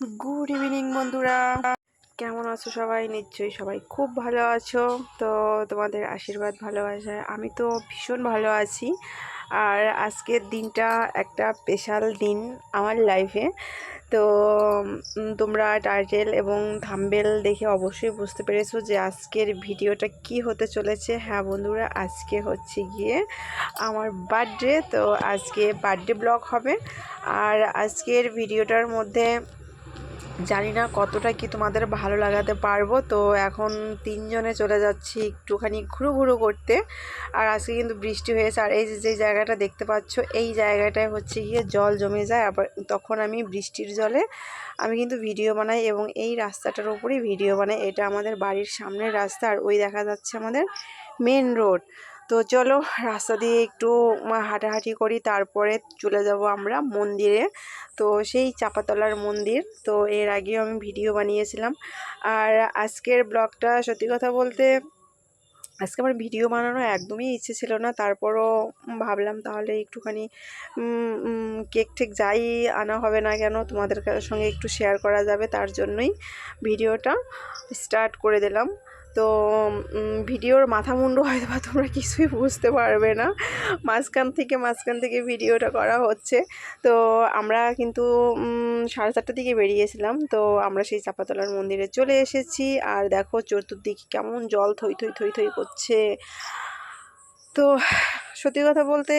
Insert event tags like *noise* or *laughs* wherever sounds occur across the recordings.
Good evening বন্ধুরা। কেমন আছো সবাই? নিশ্চয়ই সবাই খুব ভালো আছো। তো তোমাদের আশীর্বাদ ভালোবাসায় আমি তো ভীষণ ভালো আছি। আর আজকের দিনটা একটা স্পেশাল দিন আমার লাইফে তো তোমরা টাইটেল এবং থাম্বেল দেখে অবশ্যই বুঝতে পেরেছ যে আজকের ভিডিওটা কি হতে চলেছে। হ্যাঁ বন্ধুরা, আজকে হচ্ছে গিয়ে আমার বার্থডে তো আজকে বার্থডে ব্লগ হবে। আর আজকের ভিডিওটার মধ্যে জানি না কতটা কি তোমাদের ভালো লাগাতে পারব। তো এখন তিনজনে চলে যাচ্ছি একটুখানি ঘুরু ঘুরু করতে। আর আজকে কিন্তু বৃষ্টি হয়েছে। আর এই যে জায়গাটা দেখতে পাচ্ছ, এই জায়গাটায় হচ্ছে গিয়ে জল জমে যায়। আবার তখন আমি বৃষ্টির জলে আমি কিন্তু ভিডিও বানাই এবং এই রাস্তাটার উপরেই ভিডিও বানাই। এটা আমাদের বাড়ির সামনের রাস্তা আর ওই দেখা যাচ্ছে আমাদের মেন রোড তো চলো রাস্তা দিয়ে একটু হাঁটাহাঁটি করি, তারপরে চলে যাব আমরা মন্দিরে। তো সেই চাপাতলার মন্দির। তো এর আগেও আমি ভিডিও বানিয়েছিলাম। আর আজকের ব্লগটা সত্যি কথা বলতে, আজকে আমার ভিডিও বানানো একদমই ইচ্ছে ছিল না। তারপরও ভাবলাম তাহলে একটুখানি কেক টেক যাই আনা হবে না কেন, তোমাদের সঙ্গে একটু শেয়ার করা যাবে, তার জন্যই ভিডিওটা স্টার্ট করে দিলাম। তো ভিডিওর মাথা মুন্ডু হয়তো বা তোমরা কিছুই বুঝতে পারবে না। মাঝখান থেকে মাঝখান থেকে ভিডিওটা করা হচ্ছে। তো, আমরা কিন্তু সাড়ে চারটার দিকে বেরিয়েছিলাম। তো, আমরা সেই চাপাতলার মন্দিরে চলে এসেছি। আর দেখো, চতুর্দিকে কেমন জল থই থই থই থই করছে। তো সত্যি কথা বলতে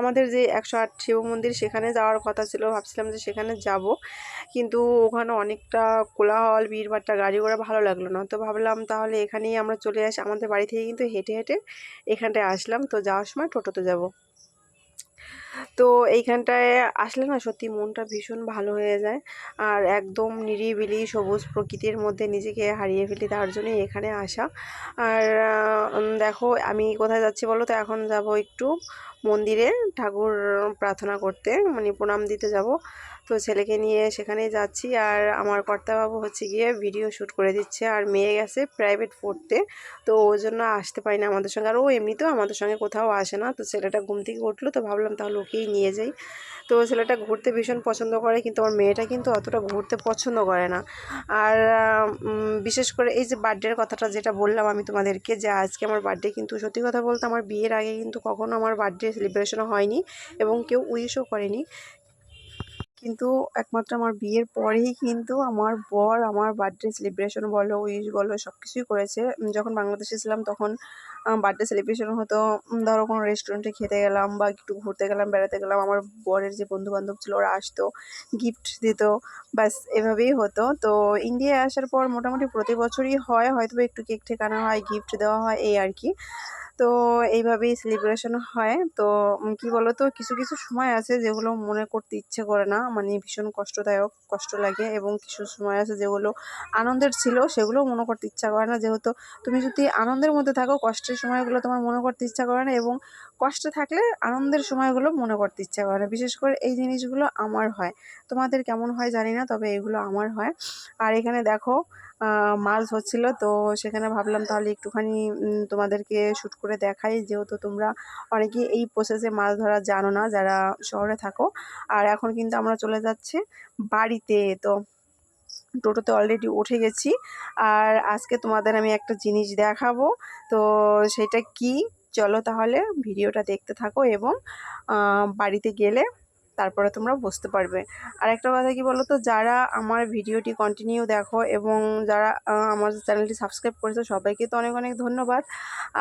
আমাদের যে একশো আট শিব মন্দির সেখানে যাওয়ার কথা ছিল, ভাবছিলাম যে সেখানে যাব। কিন্তু ওখানে অনেকটা কোলাহল ভিড়ভাট্টা গাড়ি ঘোড়া ভালো লাগল না। তো ভাবলাম তাহলে এখানেই আমরা চলে আসি। আমাদের বাড়ি থেকে কিন্তু হেঁটে হেঁটে এখানটায় আসলাম। তো যাওয়ার সময় টোটোতে যাব। তো এইখানটায় আসলে না সত্যি মনটা ভীষণ ভালো হয়ে যায়। আর একদম নিরিবিলি সবুজ প্রকৃতির মধ্যে নিজেকে হারিয়ে ফেলি তার জন্যই এখানে আসা। আর দেখো আমি কোথায় যাচ্ছি বলো তো? এখন যাব একটু মন্দিরে ঠাকুর প্রার্থনা করতে মানে প্রণাম দিতে যাব। তো ছেলেকে নিয়ে সেখানেই যাচ্ছি। আর আমার কর্তাবাবু হচ্ছে গিয়ে ভিডিও শ্যুট করে দিচ্ছে। আর মেয়ে গেছে প্রাইভেট পড়তে তো। ওই জন্য আসতে পারি না আমাদের সঙ্গে। আর ও এমনিতেও আমাদের সঙ্গে কোথাও আসে না। তো ছেলেটা ঘুম থেকে উঠল। তো ভাবলাম তাহলে ওকেই নিয়ে যাই। তো ছেলেটা ঘুরতে ভীষণ পছন্দ করে। কিন্তু আমার মেয়েটা কিন্তু অতটা ঘুরতে পছন্দ করে না। আর বিশেষ করে এই যে বার্থডের কথাটা যেটা বললাম আমি তোমাদেরকে যে আজকে আমার বার্থডে কিন্তু সত্যি কথা বলতে আমার বিয়ের আগে কিন্তু কখনো আমার বার্থডে সেলিব্রেশন হয়নি। এবং কেউ উইশও করেনি। কিন্তু একমাত্র আমার বিয়ের পরেই কিন্তু আমার বর, আমার বার্থডে সেলিব্রেশন বলো উইশ বলো সব কিছুই করেছে যখন বাংলাদেশে ছিলাম তখন বার্থডে সেলিব্রেশন হতো। ধরো কোনো রেস্টুরেন্টে খেতে গেলাম বা একটু ঘুরতে গেলাম, বেড়াতে গেলাম, আমার বরের যে বন্ধু বান্ধব ছিল ওরা আসতো গিফট দিত। ব্যাস, এভাবেই হতো। তো ইন্ডিয়ায় আসার পর মোটামুটি প্রতি বছরই হয় হয়তো একটু কেক ঠেক আনা হয় গিফট দেওয়া হয়, এই আর কি। তো এইভাবেই সেলিব্রেশন হয়। তো কি বলো তো কিছু কিছু সময় আছে যেগুলো মনে করতে ইচ্ছে করে না। মানে ভীষণ কষ্টদায়ক, কষ্ট লাগে এবং কিছু সময় আছে যেগুলো আনন্দের ছিল সেগুলো মনে করতে ইচ্ছা করে না। যেহেতু তুমি যদি আনন্দের মধ্যে থাকো, কষ্টের সময়গুলো তোমার মনে করতে ইচ্ছা করে না এবং কষ্টে থাকলে আনন্দের সময়গুলো মনে করতে ইচ্ছা করে না। বিশেষ করে এই জিনিসগুলো আমার হয়। তোমাদের কেমন হয় জানি না, তবে এগুলো আমার হয়। আর এখানে দেখো মাছ ধরছিল তো সেখানে ভাবলাম তাহলে একটুখানি তোমাদেরকে শ্যুট করে দেখাই। যেহেতু তোমরা অনেকেই এই প্রসেসে মাছ ধরা জানো না, যারা শহরে থাকো। আর এখন কিন্তু আমরা চলে যাচ্ছি বাড়িতে। তো টোটোতে অলরেডি উঠে গেছি। আর আজকে তোমাদের আমি একটা জিনিস দেখাবো। তো সেটা কি? চলো তাহলে ভিডিওটা দেখতে থাকো এবং বাড়িতে গেলে তারপরে তোমরা বুঝতে পারবে। আর একটা কথা কি বলো তো যারা আমার ভিডিওটি কন্টিনিউ দেখো এবং যারা আমার চ্যানেলটি সাবস্ক্রাইব করেছে, সবাইকে তো অনেক অনেক ধন্যবাদ।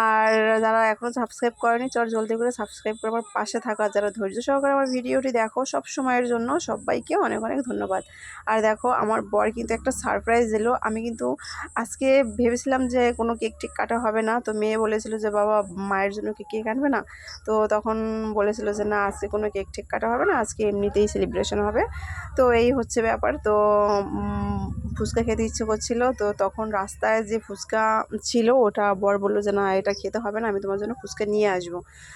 আর যারা এখনও সাবস্ক্রাইব করেনি, চল জলদি করে সাবস্ক্রাইব করে আমার পাশে থাকা। যারা ধৈর্য সহকারে আমার ভিডিওটি দেখো সব সময়ের জন্য সবাইকে অনেক অনেক ধন্যবাদ। আর দেখো, আমার বর কিন্তু একটা সারপ্রাইজ দিলো। আমি কিন্তু আজকে ভেবেছিলাম যে কোনো কেক টেক কাটা হবে না। তো মেয়ে বলেছিল যে, বাবা, মায়ের জন্য কি কেক আনবে না? তো তখন বলেছিল যে, না, আজকে কোনো কেক টেক কাটা হবে না। আজকে এমনিতেই সেলিব্রেশন হবে। তো এই হচ্ছে ব্যাপার। তো ফুচকা খেতে ইচ্ছে করছিল। তো তখন রাস্তায় যে ফুচকা ছিল, ওটা বর বলল যে, না, এটা খেতে হবে না, আমি তোমার জন্য ফুচকা নিয়ে আসব।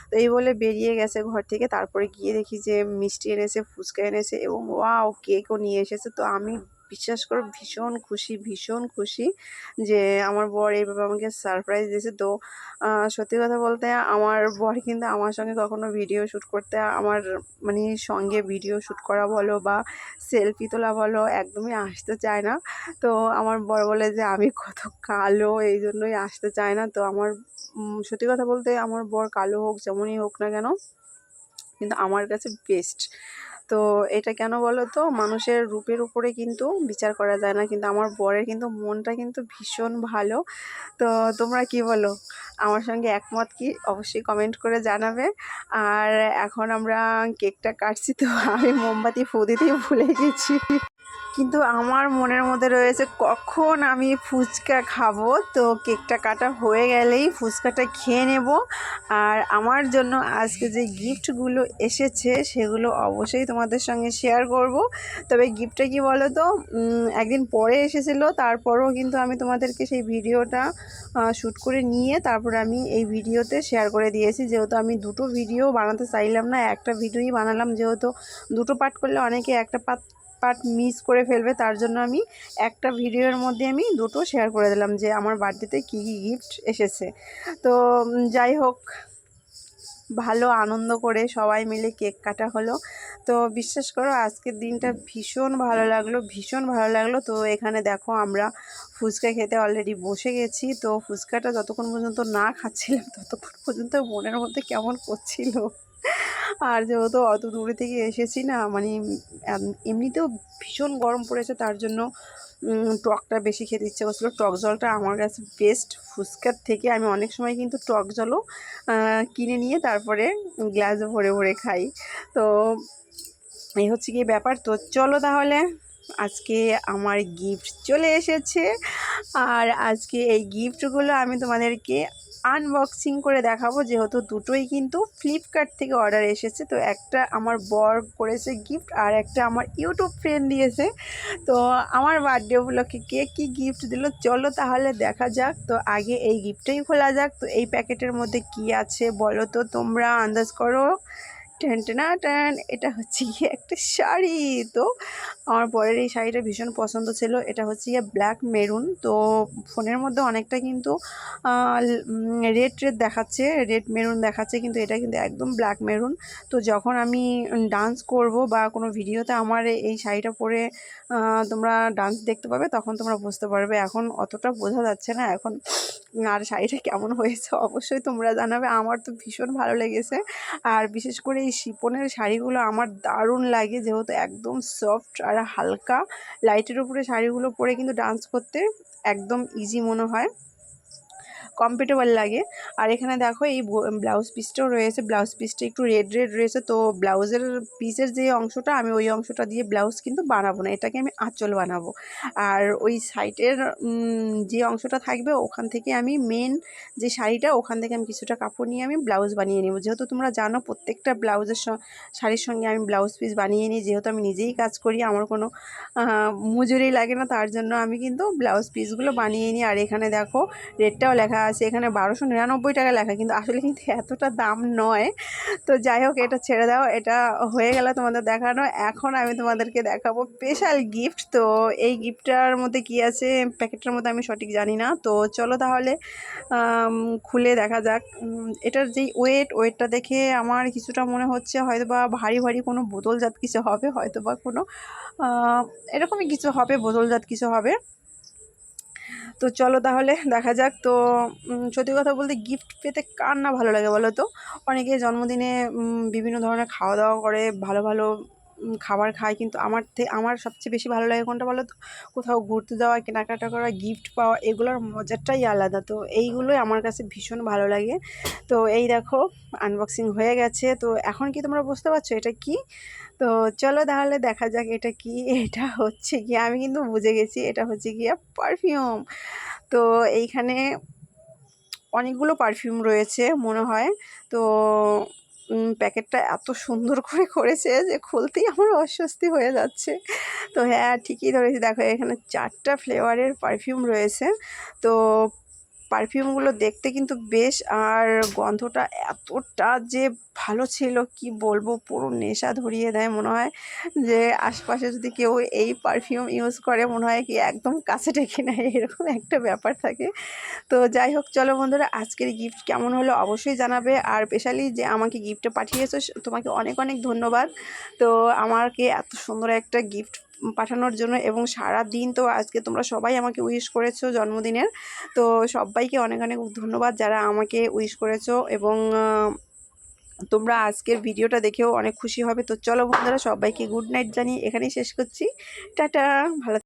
তো এই বলে বেরিয়ে গেছে ঘর থেকে। তারপরে গিয়ে দেখি যে, মিষ্টি এনেছে, ফুচকা এনেছে এবং, ওয়াও, কেকও নিয়ে এসেছে। তো আমি বিশ্বাস করো, ভীষণ খুশি ভীষণ খুশি যে আমার বর এইভাবে আমাকে সারপ্রাইজ দিয়েছে। তো সত্যি কথা বলতে আমার বর কিন্তু আমার সঙ্গে কখনো ভিডিও শ্যুট করতে, আমার মানে সঙ্গে ভিডিও শ্যুট করা বলো বা সেলফি তোলা বলো একদমই আসতে চায় না। তো আমার বর বলে যে, আমি কত কালো, এই জন্যই আসতে চায় না। তো আমার সত্যি কথা বলতে আমার বর কালো হোক, যেমনই হোক না কেন, কিন্তু আমার কাছে বেস্ট তো এটা কেন বলো তো মানুষের রূপের উপরে কিন্তু বিচার করা যায় না। কিন্তু আমার বরের কিন্তু মনটা কিন্তু ভীষণ ভালো। তো তোমরা কি বলো? আমার সঙ্গে একমত কি? অবশ্যই কমেন্ট করে জানাবে। আর এখন আমরা কেকটা কাটছি তো আমি মোমবাতি ফু দিতেই ভুলে গেছি। কিন্তু আমার মনের মধ্যে রয়েছে, কখন আমি ফুচকা খাব? তো কেকটা কাটা হয়ে গেলেই ফুচকাটা খেয়ে নেব। আর আমার জন্য আজকে যে গিফটগুলো এসেছে, সেগুলো অবশ্যই তোমাদের সঙ্গে শেয়ার করব। তবে গিফটটা কি বলো তো একদিন পরে এসেছিল, তারপরও কিন্তু আমি তোমাদেরকে সেই ভিডিওটা শ্যুট করে নিয়ে তারপর আমি এই ভিডিওতে শেয়ার করে দিয়েছি। যেহেতু আমি দুটো ভিডিও বানাতে চাইলাম না, একটা ভিডিওই বানালাম, যেহেতু দুটো পার্ট করলে অনেকে একটা পার্ট পার্ট মিস করে ফেলবে, তার জন্য আমি একটা ভিডিওর মধ্যে আমি দুটো শেয়ার করে দিলাম যে আমার বার্থডেতে কী কী গিফট এসেছে। তো যাই হোক, ভালো আনন্দ করে সবাই মিলে কেক কাটা হলো। তো, বিশ্বাস করো, আজকের দিনটা ভীষণ ভালো লাগল, ভীষণ ভালো লাগল। তো, এখানে দেখো আমরা ফুচকা খেতে অলরেডি বসে গেছি। তো, ফুচকাটা যতক্ষণ পর্যন্ত না খাচ্ছিলাম, ততক্ষণ পর্যন্ত মনের মধ্যে কেমন করছিল? আর যেহেতু অত দূরে থেকে এসেছি না মানে এমনিতেও ভীষণ গরম পড়েছে, তার জন্য টকটা বেশি খেতে ইচ্ছে করছিল। টক জলটা আমার কাছে বেস্ট ফুচকার থেকে আমি অনেক সময় কিন্তু টক জলও কিনে নিয়ে তারপরে গ্লাসে ভরে ভরে খাই। তো, এই হচ্ছে কি ব্যাপার। তো চলো তাহলে। আজকে আমার গিফট চলে এসেছে। আর আজকে এই গিফটগুলো আমি তোমাদেরকে আনবক্সিং করে দেখাবো। যেহেতু দুটোই কিন্তু ফ্লিপকার্ট থেকে অর্ডার এসেছে, তো একটা আমার বর করেছে গিফট আর একটা আমার ইউটিউব ফ্রেন্ড দিয়েছে। তো আমার বার্থডে উপলক্ষে কে কী গিফট দিল, চলো তাহলে দেখা যাক। তো আগে এই গিফটটাই খোলা যাক। তো এই প্যাকেটের মধ্যে কি আছে বলো তো তোমরা, আন্দাজ করো। টেন টেনা টেন, এটা হচ্ছে গিয়ে একটা শাড়ি। তো আমার পরের এই শাড়িটা ভীষণ পছন্দ ছিল। এটা হচ্ছে গিয়ে ব্ল্যাক মেরুন। তো ফোনের মধ্যে অনেকটা কিন্তু রেড রেড দেখাচ্ছে, রেড মেরুন দেখাচ্ছে, কিন্তু এটা কিন্তু একদম ব্ল্যাক মেরুন। তো যখন আমি ডান্স করব বা কোনো ভিডিওতে আমার এই শাড়িটা পরে তোমরা ডান্স দেখতে পাবে, তখন তোমরা বুঝতে পারবে। এখন অতটা বোঝা যাচ্ছে না। এখন, আর শাড়িটা কেমন হয়েছে অবশ্যই তোমরা জানাবে। আমার তো ভীষণ ভালো লেগেছে। আর বিশেষ করে এই শিপনের শাড়িগুলো আমার দারুণ লাগে, যেহেতু একদম সফট আর হালকা। লাইটের উপরে শাড়িগুলো পরে কিন্তু ডান্স করতে একদম ইজি মনে হয়। কমফর্টেবল লাগে। আর এখানে দেখো এই ব্লাউজ পিসটাও রয়েছে। ব্লাউজ পিসটা একটু রেড রেড রয়েছে। তো ব্লাউজের পিসের যে অংশটা, আমি ওই অংশটা দিয়ে ব্লাউজ কিন্তু বানাবো না। এটাকে আমি আঁচল বানাবো। আর ওই সাইডের যে অংশটা থাকবে, ওখান থেকে আমি মেন যে শাড়িটা, ওখান থেকে আমি কিছুটা কাপড় নিয়ে আমি ব্লাউজ বানিয়ে নেব। যেহেতু তোমরা জানো, প্রত্যেকটা ব্লাউজের শাড়ির সঙ্গে আমি ব্লাউজ পিস বানিয়ে নিই। যেহেতু আমি নিজেই কাজ করি, আমার কোনো মজুরি লাগে না। তার জন্য আমি কিন্তু ব্লাউজ পিসগুলো বানিয়ে নিই। আর এখানে দেখো রেটটাও লেখা আছে, এখানে বারোশো নিরানব্বই টাকা লেখা, কিন্তু আসলে কিন্তু এতটা দাম নয়। তো যাই হোক, এটা ছেড়ে দাও, এটা হয়ে গেল তোমাদের দেখানো। এখন আমি তোমাদেরকে দেখাবো স্পেশাল গিফট তো এই গিফটটার মধ্যে কি আছে, প্যাকেটটার মধ্যে আমি সঠিক জানি না। তো চলো তাহলে খুলে দেখা যাক। এটার যেই ওয়েট ওয়েটটা দেখে আমার কিছুটা মনে হচ্ছে হয়তো বা ভারী ভারী কোনো বোতলজাত কিছু হবে হয়তো বা কোনো এরকমই কিছু হবে, বোতলজাত কিছু হবে। তো চলো তাহলে দেখা যাক। তো সত্যি কথা বলতে গিফট পেতে কার না ভালো লাগে বলো তো? অনেকে জন্মদিনে বিভিন্ন ধরনের খাওয়া দাওয়া করে, ভালো ভালো খাবার খায়, কিন্তু আমার আমার সবচেয়ে বেশি ভালো লাগে কোনটা বলো তো কোথাও ঘুরতে যাওয়া, কেনাকাটা করা গিফট পাওয়া, এগুলোর মজাটাই আলাদা। তো এইগুলোই আমার কাছে ভীষণ ভালো লাগে। তো এই দেখো আনবক্সিং হয়ে গেছে। তো এখন কি তোমরা বুঝতে পারছ এটা কি? তো চলো তাহলে দেখা যাক এটা কি? *laughs* এটা হচ্ছে কি? আমি কিন্তু বুঝে গেছি এটা হচ্ছে গিয়ে পারফিউম তো এইখানে অনেকগুলো পারফিউম রয়েছে মনে হয়। তো প্যাকেটটা এত সুন্দর করে করেছে যে খুলতেই আমার অস্বস্তি হয়ে যাচ্ছে। তো হ্যাঁ ঠিকই ধরেছি। দেখো, এখানে চারটা ফ্লেভারের পারফিউম রয়েছে। তো পারফিউমগুলো দেখতে কিন্তু বেশ, আর গন্ধটা এতটা যে ভালো ছিল, কি বলব, পুরো নেশা ধরিয়ে দেয় মনে হয়। যে আশপাশে যদি কেউ এই পারফিউম ইউজ করে, মনে হয় কি একদম কাছে ডেকে নেয়, এরকম একটা ব্যাপার থাকে। তো যাই হোক, চলো বন্ধুরা, আজকের গিফট কেমন হলো অবশ্যই জানাবে। আর স্পেশালি যে আমাকে গিফটটা পাঠিয়েছো, তোমাকে অনেক অনেক ধন্যবাদ। তো আমাকে এত সুন্দর একটা গিফট পাঠানোর জন্য এবং সারা দিন তো আজকে তোমরা সবাই আমাকে উইশ করেছ জন্মদিনের। তো সবাইকে অনেক অনেক ধন্যবাদ যারা আমাকে উইশ করেছ এবং তোমরা আজকের ভিডিওটা দেখেও অনেক খুশি হবে। তো চলো বন্ধুরা সবাইকে গুড নাইট জানিয়ে এখানেই শেষ করছি। টাটা, ভালো